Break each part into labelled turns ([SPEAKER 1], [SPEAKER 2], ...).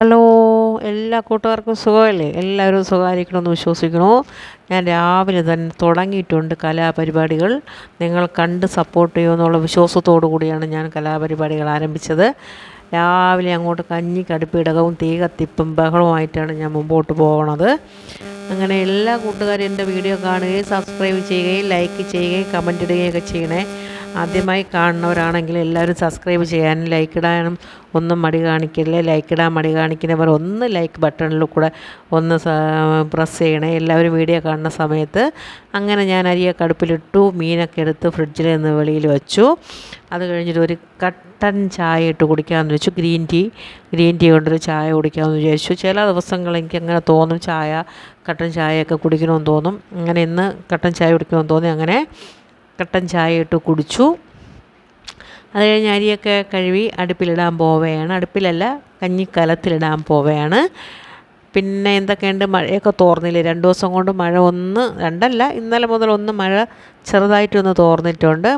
[SPEAKER 1] Hello എല്ലാ കൂട്ടുകാർക്കും സുഖമല്ലേ? എല്ലാവരും സുഖമായിരിക്കണമെന്ന് വിശ്വസിക്കണു ഞാൻ രാവിലെ തന്നെ തുടങ്ങിയിട്ടുണ്ട് കലാപരിപാടികൾ. നിങ്ങൾ കണ്ട് സപ്പോർട്ട് ചെയ്യുമെന്നുള്ള വിശ്വാസത്തോടു കൂടിയാണ് ഞാൻ കലാപരിപാടികൾ ആരംഭിച്ചത്. രാവിലെ അങ്ങോട്ട് കഞ്ഞി കടുപ്പിടകവും തീ കത്തിപ്പും ബഹളവുമായിട്ടാണ് ഞാൻ മുമ്പോട്ട് പോകണത് അങ്ങനെ എല്ലാ കൂട്ടുകാരും എന്റെ വീഡിയോ കാണുകയും സബ്സ്ക്രൈബ് ചെയ്യുകയും ലൈക്ക് ചെയ്യുകയും കമന്റ് ഇടുകയൊക്കെ ചെയ്യണേ. ആദ്യമായി കാണുന്നവരാണെങ്കിൽ എല്ലാവരും സബ്സ്ക്രൈബ് ചെയ്യാനും ലൈക്ക് ഇടാനും ഒന്നും മടി കാണിക്കില്ല? ലൈക്ക് ഇടാൻ മടി കാണിക്കുന്നവർ ഒന്ന് ലൈക്ക് ബട്ടണിൽ കൂടെ ഒന്ന് പ്രസ് ചെയ്യണേ. എല്ലാവരും വീഡിയോ കാണുന്ന സമയത്ത് അങ്ങനെ ഞാൻ അരിയൊക്കെ അടുപ്പിലിട്ടു മീനൊക്കെ എടുത്ത് ഫ്രിഡ്ജിൽ നിന്ന് വെളിയിൽ വെച്ചു. അത് കഴിഞ്ഞിട്ട് ഒരു കട്ടൻ ചായ ഇട്ട് കുടിക്കാമെന്ന് വെച്ചു. ഗ്രീൻ ടീ ഗ്രീൻ ടീ കൊണ്ടൊരു ചായ കുടിക്കാമെന്ന് വിചാരിച്ചു. ചില ദിവസങ്ങൾ എനിക്ക് അങ്ങനെ തോന്നും ചായ കട്ടൻ ചായയൊക്കെ കുടിക്കണമെന്ന് തോന്നും. അങ്ങനെ ഇന്ന് കട്ടൻ ചായ കുടിക്കണമെന്ന് തോന്നി. അങ്ങനെ കട്ടൻ ചായ ഇട്ട് കുടിച്ചു. അത് കഴിഞ്ഞ് അരിയൊക്കെ കഴുകി അടുപ്പിലിടാൻ പോവുകയാണ്. അടുപ്പിലല്ല കഞ്ഞിക്കലത്തിലിടാൻ പോവുകയാണ്. പിന്നെ എന്തൊക്കെയുണ്ട്? മഴയൊക്കെ തോർന്നില്ലേ? രണ്ട് ദിവസം കൊണ്ട് മഴ ഒന്ന് രണ്ടല്ല ഇന്നലെ മുതൽ ഒന്ന് മഴ ചെറുതായിട്ടൊന്ന് തോർന്നിട്ടുണ്ട്.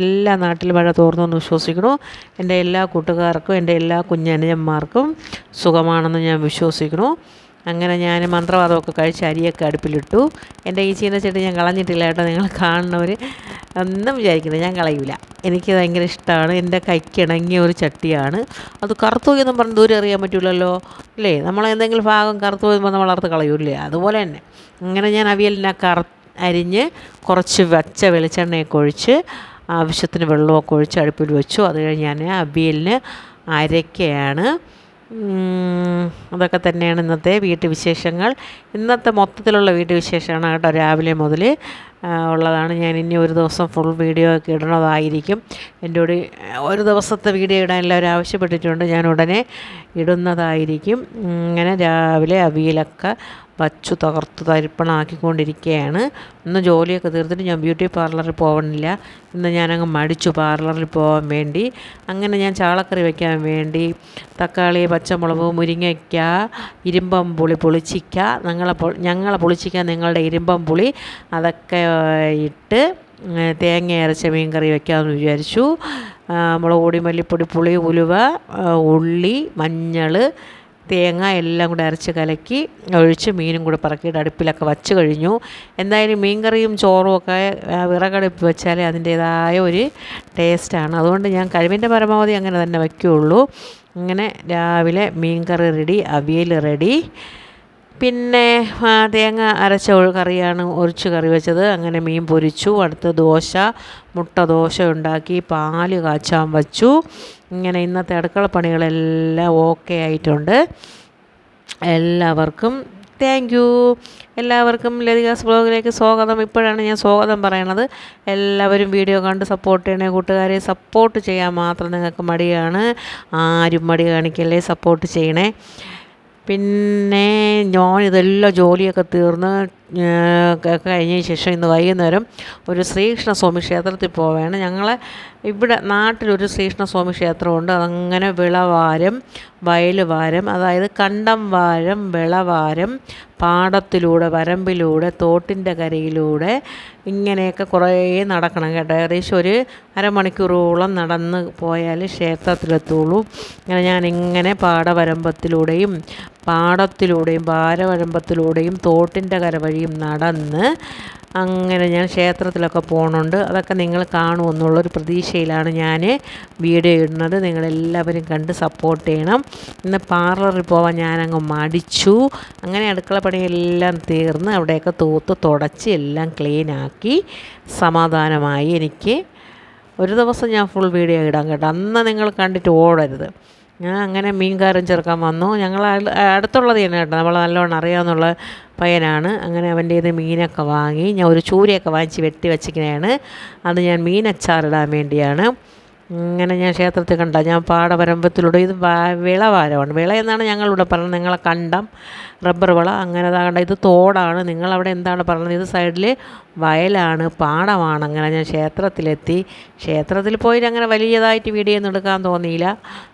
[SPEAKER 1] എല്ലാ നാട്ടിൽ മഴ തോർന്നു എന്ന് വിശ്വസിക്കുന്നു. എന്റെ എല്ലാ കൂട്ടുകാർക്കും എന്റെ എല്ലാ കുഞ്ഞനുജന്മാർക്കും സുഖമാണെന്ന് ഞാൻ വിശ്വസിക്കുന്നു. അങ്ങനെ ഞാൻ മന്ത്രവാദമൊക്കെ കഴിച്ച് അരിയൊക്കെ അടുപ്പിലിട്ടു. എന്റെ ഈ ചീനച്ചട്ടി ഞാൻ കളഞ്ഞിട്ടില്ല കേട്ടോ നിങ്ങൾ കാണുന്നവർ ഒന്നും വിചാരിക്കുന്നത് ഞാൻ കളയൂല. എനിക്ക് ഭയങ്കര ഇഷ്ടമാണ് എന്റെ കൈക്കിണങ്ങിയ ഒരു ചട്ടിയാണ്. അത് കറുത്തു എന്ന് പറഞ്ഞ് ദൂരെ അറിയാൻ പറ്റില്ലല്ലോ അല്ലേ നമ്മൾ എന്തെങ്കിലും ഭാഗം കറുത്തു പോയി നമ്മൾ അറുത്ത് കളയൂല്ലേ? അതുപോലെ തന്നെ. അങ്ങനെ ഞാൻ അവിയലിനെ കറ അരിഞ്ഞ് കുറച്ച് വെച്ച വെളിച്ചെണ്ണയൊക്കെ ഒഴിച്ച് ആവശ്യത്തിന് വെള്ളമൊക്കെ ഒഴിച്ച് അടുപ്പിൽ വെച്ചു. അത് കഴിഞ്ഞ് ഞാൻ അവിയലിന് അരയ്ക്കയാണ്. അതൊക്കെ തന്നെയാണ് ഇന്നത്തെ വീട്ടുവിശേഷങ്ങൾ. ഇന്നത്തെ മൊത്തത്തിലുള്ള വീട്ടുവിശേഷമാണ് കേട്ടോ രാവിലെ മുതൽ ഉള്ളതാണ്. ഞാൻ ഇനി ഒരു ദിവസം ഫുൾ വീഡിയോ ഒക്കെ ഇടണതായിരിക്കും എന്റെ കൂടി ഒരു ദിവസത്തെ വീഡിയോ ഇടാൻ എല്ലാവരും ആവശ്യപ്പെട്ടിട്ടുണ്ട്. ഞാൻ ഉടനെ ഇടുന്നതായിരിക്കും. ഇങ്ങനെ രാവിലെ അവിയലൊക്കെ വച്ചു തകർത്ത് തരിപ്പണാക്കിക്കൊണ്ടിരിക്കുകയാണ് ഇന്ന് ജോലിയൊക്കെ തീർത്തിട്ട് ഞാൻ ബ്യൂട്ടി പാർലറിൽ പോകണില്ല ഇന്ന് ഞാനങ്ങ് മടിച്ചു പാർലറിൽ പോകാൻ വേണ്ടി. അങ്ങനെ ഞാൻ ചാളക്കറി വയ്ക്കാൻ വേണ്ടി തക്കാളി പച്ചമുളക് മുരിങ്ങയ്ക്ക ഇരുമ്പം പുളി പുളിച്ചിക്ക ഞങ്ങളെ ഞങ്ങളെ പുളിച്ചിക്ക നിങ്ങളുടെ ഇരുമ്പം പുളി അതൊക്കെ ഇട്ട് തേങ്ങ അരച്ച മീൻ കറി വയ്ക്കാമെന്ന് വിചാരിച്ചു. മുളക് പൊടി മല്ലിപ്പൊടി പുളി ഉലുവ ഉള്ളി മഞ്ഞൾ തേങ്ങ എല്ലാം കൂടെ അരച്ച് കലക്കി ഒഴിച്ച് മീനും കൂടെ പറക്കിയിട്ട് അടുപ്പിലൊക്കെ വച്ച് കഴിഞ്ഞു. എന്തായാലും മീൻ കറിയും ചോറും ഒക്കെ വിറകടുപ്പ് വെച്ചാലേ അതിന്റേതായ ഒരു ടേസ്റ്റാണ്. അതുകൊണ്ട് ഞാൻ കഴിവിന്റെ പരമാവധി അങ്ങനെ തന്നെ വയ്ക്കുകയുള്ളൂ അങ്ങനെ രാവിലെ മീൻ കറി റെഡി അവിയൽ റെഡി. പിന്നെ തേങ്ങ അരച്ച കറിയാണ് ഒഴിച്ച് കറി വെച്ചത്. അങ്ങനെ മീൻ പൊരിച്ചു. അടുത്ത് ദോശ മുട്ട ദോശ ഉണ്ടാക്കി പാൽ കാച്ചാൻ വച്ചു. ഇങ്ങനെ ഇന്നത്തെ അടുക്കള പണികളെല്ലാം ഓക്കെ ആയിട്ടുണ്ട്. എല്ലാവർക്കും താങ്ക് യു എല്ലാവർക്കും ലതികാസ് ബ്ലോഗിലേക്ക് സ്വാഗതം. ഇപ്പോഴാണ് ഞാൻ സ്വാഗതം പറയണത്. എല്ലാവരും വീഡിയോ കണ്ട് സപ്പോർട്ട് ചെയ്യണേ കൂട്ടുകാരെ സപ്പോർട്ട് ചെയ്യാൻ മാത്രം നിങ്ങൾക്ക് മടിയാണ്. ആരും മടി കാണിക്കല്ലേ സപ്പോർട്ട് ചെയ്യണേ. പിന്നെ ഞാൻ ഇതെല്ലാം ജോലിയൊക്കെ തീർന്ന് കഴിഞ്ഞ ശേഷം ഇന്ന് വൈകുന്നേരം ഒരു ശ്രീകൃഷ്ണസ്വാമി ക്ഷേത്രത്തിൽ പോവുകയാണ് ഞങ്ങളെ ഇവിടെ നാട്ടിലൊരു ശ്രീകൃഷ്ണസ്വാമി ക്ഷേത്രമുണ്ട്. അതങ്ങനെ വിളവാരം വയലുവാരം അതായത് കണ്ടം വാരം വിളവാരം പാടത്തിലൂടെ വരമ്പിലൂടെ തോട്ടിന്റെ കരയിലൂടെ ഇങ്ങനെയൊക്കെ കുറേ നടക്കണം കേട്ടോ. ഏകദേശം ഒരു അരമണിക്കൂറോളം നടന്ന് പോയാൽ ക്ഷേത്രത്തിലെത്തുള്ളൂ. അങ്ങനെ ഞാനിങ്ങനെ പാടവരമ്പത്തിലൂടെയും പാടത്തിലൂടെയും ഭാരവഴമ്പത്തിലൂടെയും തോട്ടിന്റെ കര വഴിയും നടന്ന് അങ്ങനെ ഞാൻ ക്ഷേത്രത്തിലൊക്കെ പോകുന്നുണ്ട് അതൊക്കെ നിങ്ങൾ കാണുമെന്നുള്ളൊരു പ്രതീക്ഷയിലാണ് ഞാൻ വീഡിയോ ഇടുന്നത്. നിങ്ങളെല്ലാവരും കണ്ട് സപ്പോർട്ട് ചെയ്യണം. ഇന്ന് പാർലറിൽ പോവാൻ ഞാനങ്ങ് മടിച്ചു. അങ്ങനെ അടുക്കള പണിയെല്ലാം തീർന്ന് അവിടെയൊക്കെ തൂത്ത് തുടച്ച് എല്ലാം ക്ലീനാക്കി സമാധാനമായി എനിക്ക് ഒരു ദിവസം ഞാൻ ഫുൾ വീഡിയോ ഇടാം കേട്ടോ. അന്ന് നിങ്ങൾ കണ്ടിട്ട് ഓടരുത്. ഞാൻ അങ്ങനെ മീൻകാരൻ ചെറുക്കാൻ വന്നു. ഞങ്ങൾ അടുത്തുള്ളത് തന്നെ കേട്ടോ. നമ്മൾ നല്ലോണം അറിയാമെന്നുള്ള പയ്യനാണ്. അങ്ങനെ അവന്റെ ഇത് മീനൊക്കെ വാങ്ങി ഞാൻ ഒരു ചൂരയൊക്കെ വാങ്ങിച്ച് വെട്ടി വെച്ചിരിക്കുന്നതാണ് അത് ഞാൻ മീനച്ചാറിടാൻ വേണ്ടിയാണ്. ഇങ്ങനെ ഞാൻ ക്ഷേത്രത്തിൽ കണ്ട. ഞാൻ പാടവരമ്പത്തിലൂടെ ഇത് വിളവാരമാണ് വിള എന്നാണ് ഞങ്ങളിവിടെ പറഞ്ഞത്. നിങ്ങളെ കണ്ടം റബ്ബർ വിള അങ്ങനെ കണ്ട. ഇത് തോടാണ്. നിങ്ങളവിടെ എന്താണ് പറഞ്ഞത്? ഇത് സൈഡിൽ വയലാണ് പാടമാണ്. അങ്ങനെ ഞാൻ ക്ഷേത്രത്തിലെത്തി. ക്ഷേത്രത്തിൽ പോയിട്ട് അങ്ങനെ വലിയതായിട്ട് വീഡിയോ ഒന്നും എടുക്കാൻ തോന്നിയില്ല.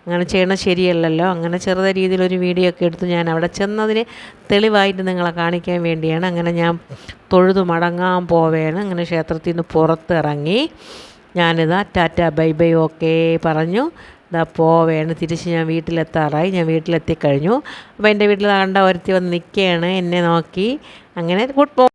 [SPEAKER 1] അങ്ങനെ ചെയ്യണം ശരിയല്ലല്ലോ. അങ്ങനെ ചെറുത രീതിയിലൊരു വീഡിയോ ഒക്കെ എടുത്ത് ഞാൻ അവിടെ ചെന്നതിന് തെളിവായിട്ട് നിങ്ങളെ കാണിക്കാൻ വേണ്ടിയാണ്. അങ്ങനെ ഞാൻ തൊഴുതു മടങ്ങാൻ പോവേണ്. അങ്ങനെ ക്ഷേത്രത്തിൽ നിന്ന് പുറത്തിറങ്ങി. ഞാനിതാ ടാറ്റ ബൈ ബൈ ഓക്കെ പറഞ്ഞു. ഇതാ പോവേണ് തിരിച്ച് ഞാൻ വീട്ടിലെത്താറായി. ഞാൻ വീട്ടിലെത്തിക്കഴിഞ്ഞു. അപ്പോൾ എന്റെ വീട്ടിൽ കണ്ട ഒരുത്തി വന്ന് നിൽക്കുകയാണ് എന്നെ നോക്കി. അങ്ങനെ ഗുഡ്